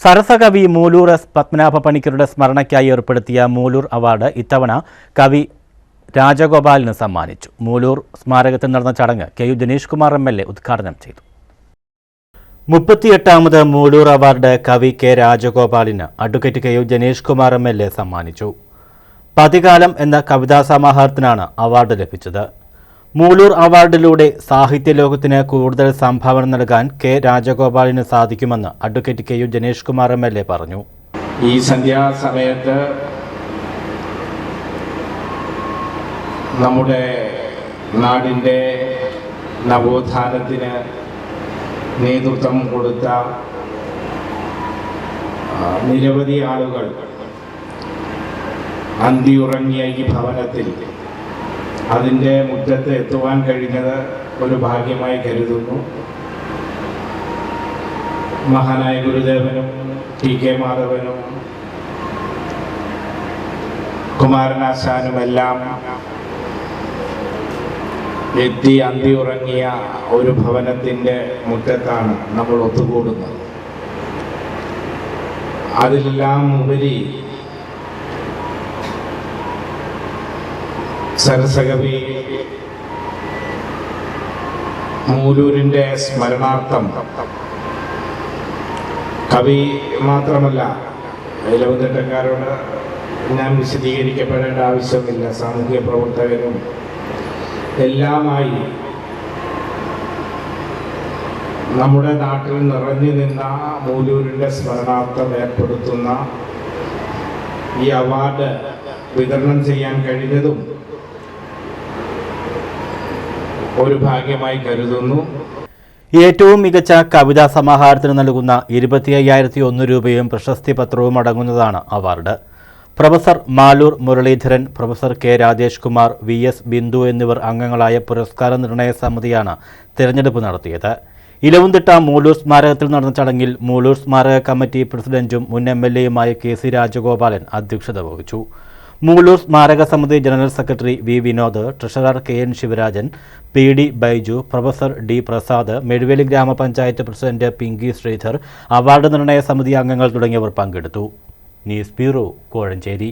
സരസകവി Mooloor S Padmanabha പണിക്കരുടെ സ്മരണയ്ക്കായി ഏർപ്പെടുത്തിയ മൂലൂർ അവാർഡ് ഇത്തവണ കവി രാജഗോപാലിന് സമ്മാനിച്ചു. മൂലൂർ സ്മാരകത്തിൽ നടന്ന ചടങ്ങ് K U Dinesh Kumar M L A ഉദ്ഘാടനം ചെയ്തു. മുപ്പത്തിയെട്ടാമത് മൂലൂർ അവാർഡ് കവി K രാജഗോപാലിന് advocate K U Janesh Kumar M L A സമ്മാനിച്ചു. പതികാലം എന്ന കവിതാ സമാഹാരത്തിനാണ് അവാർഡ് ലഭിച്ചത്. മൂലൂർ അവാർഡിലൂടെ സാഹിത്യ ലോകത്തിന് കൂടുതൽ സംഭാവന നൽകാൻ കെ രാജഗോപാലിന് സാധിക്കുമെന്ന് advocate K U Janesh Kumar M L A പറഞ്ഞു. ഈ സന്ധ്യാസമയത്ത് നമ്മുടെ നാടിന്റെ നവോത്ഥാനത്തിന് നേതൃത്വം കൊടുത്ത നിരവധി ആളുകൾ അന്തിയുറങ്ങിയ ഈ ഭവനത്തിൽ അതിന്റെ മുറ്റത്ത് എത്തുവാൻ കഴിഞ്ഞത് ഒരു ഭാഗ്യമായി കരുതുന്നു. മഹാനായ ഗുരുദേവനും ടി കെ മാധവനും കുമാരനാശാനുമെല്ലാം എത്തി അന്തി ഉറങ്ങിയ ഒരു ഭവനത്തിന്റെ മുറ്റത്താണ് നമ്മൾ ഒത്തുകൂടുന്നത്. അതിലെല്ലാം ഉപരി സരസകവി മൂലൂരിന്റെ സ്മരണാർത്ഥം. കവി മാത്രമല്ല ഇലവുതട്ടക്കാരോട് ഞാൻ വിശദീകരിക്കപ്പെടേണ്ട ആവശ്യമില്ല. സാമൂഹ്യ പ്രവർത്തകരും എല്ലാമായി നമ്മുടെ നാട്ടിൽ നിറഞ്ഞു നിന്ന മൂലൂരിന്റെ സ്മരണാർത്ഥം ഏർപ്പെടുത്തുന്ന ഈ അവാർഡ് വിതരണം ചെയ്യാൻ കഴിഞ്ഞതും ഒരു ഭാഗ്യമായി കരുതുന്നു. ഏറ്റവും മികച്ച കവിതാ സമാഹാരത്തിന് നൽകുന്ന ഇരുപത്തി അയ്യായിരത്തി ഒന്ന് രൂപയും പ്രശസ്തി പത്രവും അടങ്ങുന്നതാണ് award. Professor Maloor Muraleedharan professor K Rajesh Kumar V S Bindu എന്നിവർ അംഗങ്ങളായ പുരസ്കാര നിർണയ സമിതിയാണ് തിരഞ്ഞെടുപ്പ് നടത്തിയത്. ഇലവുംതിട്ട മൂലൂർ സ്മാരകത്തിൽ നടന്ന ചടങ്ങിൽ മൂലൂർ സ്മാരക കമ്മിറ്റി പ്രസിഡന്റും മുൻ എം എൽ എയുമായ കെ സി രാജഗോപാലൻ അധ്യക്ഷത വഹിച്ചു. മൂലൂർ സ്മാരക സമിതി general secretary V Vinod treasurer K N Sivarajan P D Baiju professor D Prasad Mezhuveli ഗ്രാമപഞ്ചായത്ത് പ്രസിഡന്റ് പിങ്കി ശ്രീധർ അവാർഡ് നിർണയ സമിതി അംഗങ്ങൾ തുടങ്ങിയവർ പങ്കെടുത്തു. News bureau Kozhencherry.